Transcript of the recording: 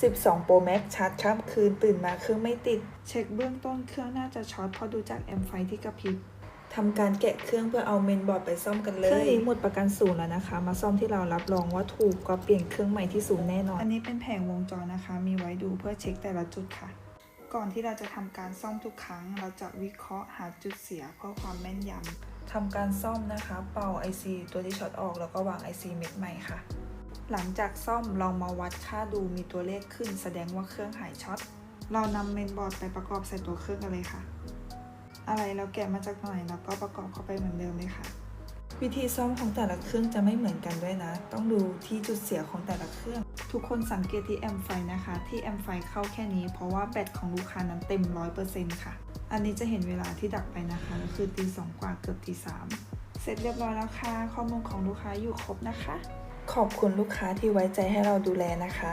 12 Pro Max ชาร์จข้ามคืนตื่นมาเครื่องไม่ติด เช็คเบื้องต้นเครื่องน่าจะช็อตเพราะดูจากแอมไฟที่กระพริบทำการแกะเครื่องเพื่อเอาเมนบอร์ดไปซ่อมกันเลย เครื่องนี้หมดประกันศูนย์แล้วนะคะ มาซ่อมที่เรารับรองว่าถูกก็เปลี่ยนเครื่องใหม่ที่ศูนย์แน่นอน อันนี้เป็นแผงวงจรนะคะ มีไว้ดูเพื่อเช็คแต่ละจุดค่ะ ก่อนที่เราจะทำการซ่อมทุกครั้ง เราจะวิเคราะห์หาจุดเสียเพื่อความแม่นยำทำการซ่อมนะคะ เป่า IC ตัวที่ช็อตออกแล้วก็วาง IC เม็ดใหม่ค่ะ หลังจากซ่อมลองมาวัดค่าดูมีตัวเลขขึ้น แสดงว่าเครื่องหายช็อต เรานำเมนบอร์ดไปประกอบใส่ตัวเครื่องกันเลยค่ะ อะไรเราแกะมาจากไหนแล้วก็ประกอบเข้าไปเหมือนเดิมเลยค่ะ วิธีซ่อมของแต่ละเครื่องจะไม่เหมือนกันด้วยนะ ต้องดูที่จุดเสียของแต่ละเครื่อง ทุกคนสังเกตที่แอมไฟนะคะ ที่แอมไฟเข้าแค่นี้ เพราะว่าแบตของลูกค้านั้นเต็ม 100%ค่ะ อันนี้จะเห็นเวลาที่ดับไปนะคะก็คือตีสองกว่าเกือบตีสามเสร็จเรียบร้อยแล้วค่ะ ข้อมูลของลูกค้าอยู่ครบนะคะ ขอบคุณลูกค้าที่ไว้ใจให้เราดูแลนะคะ